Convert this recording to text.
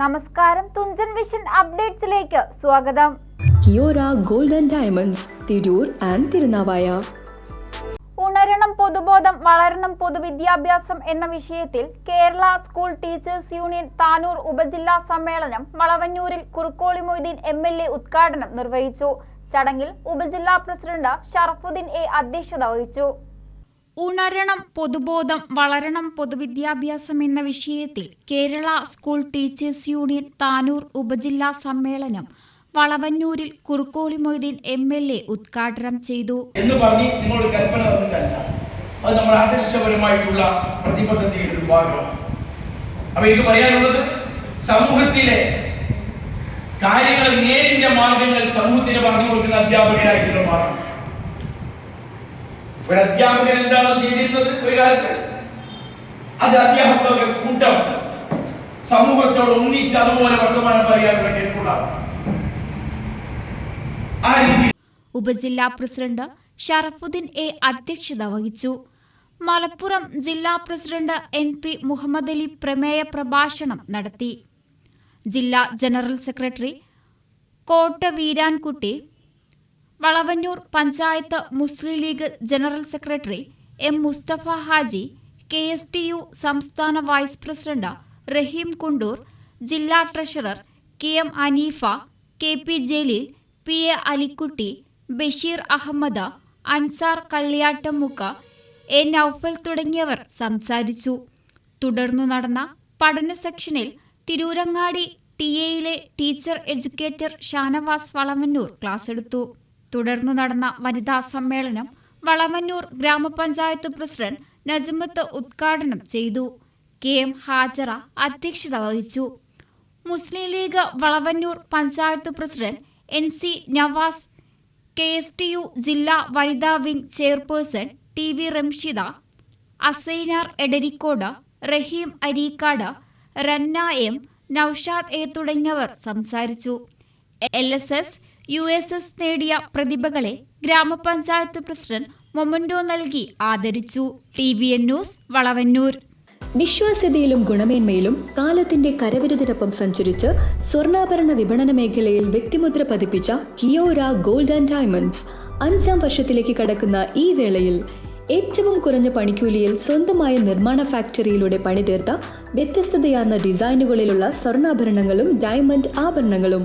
നമസ്കാരം. തുഞ്ചൻ വിഷൻ അപ്ഡേറ്റ്സിലേക്ക് സ്വാഗതം. Kiyora Golden Diamonds Tirur and Thirunavaya. ഉണരണം പൊതുബോധം വളരണം പൊതുവിദ്യാഭ്യാസം എന്ന വിഷയത്തിൽ Kerala School Teachers Union Tanur ഉപജില്ലാ സമ്മേളനം വളവന്നൂരിൽ Kurukkoli Moideen M L A ഉദ്ഘാടനം നിർവഹിച്ചു. ചടങ്ങിൽ ഉപജില്ലാ പ്രസിഡന്റ് ഷറഫുദ്ദീൻ എ അധ്യക്ഷത വഹിച്ചു. ഉണരണം പൊതുബോധം വളരണം പൊതുവിദ്യാഭ്യാസം എന്ന വിഷയത്തിൽ Kerala School Teachers Union Tanur ഉപജില്ലാ സമ്മേളനം വളവന്നൂരിൽ Kurukkoli Moideen M L A ഉദ്ഘാടനം ചെയ്തു. എന്ന് പറഞ്ഞ് നിങ്ങളോട് കൽപ്പന വന്നിട്ടല്ല അത് നമ്മുടെ ആദർശപരമായിട്ടുള്ള പ്രതിബദ്ധതയുടെ ഒരു ഭാഗമാണ്. അപ്പൊ എനിക്ക് പറയാനുള്ളത് സമൂഹത്തിലെ കാര്യങ്ങൾ നേരിന്റെ മാർഗങ്ങൾ സമൂഹത്തിന് പറഞ്ഞു കൊടുക്കുന്ന അധ്യാപകരായിട്ടുള്ള മാർഗം ഒരു അധ്യാപകൻ എന്താണോ ചെയ്തിരുന്നത്? ഒരു കാലത്ത്. അത് അധ്യാപകർക്ക് കൂട്ടം. സമൂഹത്തോട് ഒന്നിച്ച് അതുപോലെ വർത്തമാനം പറയാൻ വേണ്ടിയിട്ടുള്ള ആ ഉപജില്ലാ പ്രസിഡന്റ് ഷറഫുദ്ദീൻ എ അധ്യക്ഷത വഹിച്ചു. മലപ്പുറം ജില്ലാ president N P Muhammad Ali പ്രമേയ പ്രഭാഷണം നടത്തി. ജില്ലാ general secretary Kotta Veerankutty Valavannur panchayat Muslim League general secretary M Musthafa Haji K S T U സംസ്ഥാന വൈസ് പ്രസിഡന്റ് റഹീം കുണ്ടൂർ ജില്ലാ treasurer K M Aneefa K P Jaleel P A Alikutty Basheer Ahammed Ansar Kalliyattamukku A Noufal തുടങ്ങിയവർ സംസാരിച്ചു. തുടർന്നു നടന്ന പഠന സെക്ഷനിൽ Tirurangadi T എയിലെ teacher educator Shanavas Valavannur class എടുത്തു. തുടർന്നു നടന്ന വനിതാ സമ്മേളനം വളമന്നൂർ ഗ്രാമപഞ്ചായത്ത് പ്രസിഡന്റ് നജ്മത്ത് ഉദ്ഘാടനം ചെയ്തു. കെ എം ഹാജറ അധ്യക്ഷത വഹിച്ചു. Muslim League Valavannur panchayat president N C Navas K S T U ജില്ലാ വനിതാ wing chairperson T V Ramshida Asainar Edarikode Raheem Areekad Ranna M Noushad A തുടങ്ങിയവർ സംസാരിച്ചു. L S S U S S നേടിയ പ്രതിഭകളെ ഗ്രാമപഞ്ചായത്ത് president memento നൽകി ആദരിച്ചു. T V N News Valavannur. വിശ്വാസ്യതയിലും ഗുണമേന്മയിലും കാലത്തിന്റെ കരവിരുതിനൊപ്പം സഞ്ചരിച്ച് സ്വർണാഭരണ വിപണന മേഖലയിൽ വ്യക്തിമുദ്ര പതിപ്പിച്ച കിയോര ഗോൾഡ് ആൻഡ് ഡയമണ്ട്സ് അഞ്ചാം വർഷത്തിലേക്ക് കടക്കുന്ന ഈ വേളയിൽ ഏറ്റവും കുറഞ്ഞ പണിക്കൂലിയിൽ സ്വന്തമായ നിർമ്മാണ ഫാക്ടറിയിലൂടെ പണിതീർത്ത വ്യത്യസ്തതയാർന്ന ഡിസൈനുകളിലുള്ള സ്വർണാഭരണങ്ങളും ഡയമണ്ട് ആഭരണങ്ങളും.